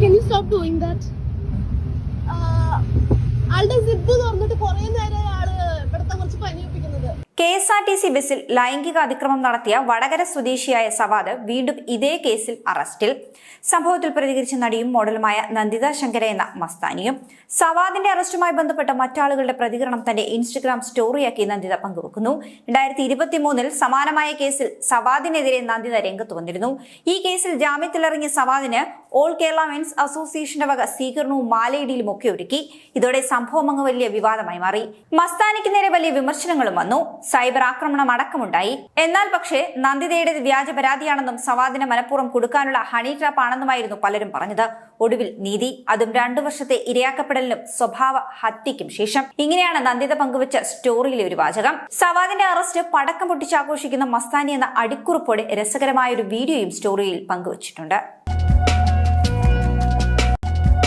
can you stop doing that? ഒപ്പിക്കുന്നത്. K S R T C ബസ്സിൽ ലൈംഗിക അതിക്രമം നടത്തിയ വടകര സ്വദേശിയായ സവാദ് വീണ്ടും ഇതേ കേസിൽ അറസ്റ്റിൽ. സംഭവത്തിൽ പ്രതികരിച്ച നടിയും മോഡലുമായ നന്ദിത ശങ്കര എന്ന മസ്താനിയും സവാദിന്റെ അറസ്റ്റുമായി ബന്ധപ്പെട്ട മറ്റാളുകളുടെ പ്രതികരണം തന്റെ ഇൻസ്റ്റഗ്രാം സ്റ്റോറിയാക്കി നന്ദിത പങ്കുവെക്കുന്നു. രണ്ടായിരത്തി ഇരുപത്തിമൂന്നിൽ സമാനമായ കേസിൽ സവാദിനെതിരെ നന്ദിത രംഗത്ത് വന്നിരുന്നു. ഈ കേസിൽ ജാമ്യത്തിലിറങ്ങിയ സവാദിന് ഓൾ കേരള മെൻസ് അസോസിയേഷന്റെ വക സ്വീകരണവും മാലയിടിയിലും ഒക്കെ ഒരുക്കി. ഇതോടെ സംഭവം അങ്ങ് വലിയ വിവാദമായി മാറി. മസ്താനിക്ക് നേരെ വലിയ വിമർശനങ്ങളും വന്നു. സൈബർ ആക്രമണം അടക്കമുണ്ടായി. എന്നാൽ പക്ഷേ നന്ദിതയുടെ വ്യാജ പരാതിയാണെന്നും സവാദിന് മനഃപൂർവം കൊടുക്കാനുള്ള ഹണി ട്രാപ്പ് ആണെന്നുമായിരുന്നു പലരും പറഞ്ഞത്. ഒടുവിൽ നീതി അതും രണ്ടു വർഷത്തെ ഇരയാക്കപ്പെടലിനും സ്വഭാവ ഹത്യയ്ക്കും ശേഷം. ഇങ്ങനെയാണ് നന്ദിത പങ്കുവച്ച സ്റ്റോറിയിലെ ഒരു വാചകം. സവാദിന്റെ അറസ്റ്റ് പടക്കം പൊട്ടിച്ചാഘോഷിക്കുന്ന മസ്താനി എന്ന അടിക്കുറിപ്പോടെ രസകരമായ ഒരു വീഡിയോയും സ്റ്റോറിയിൽ പങ്കുവച്ചിട്ടുണ്ട്.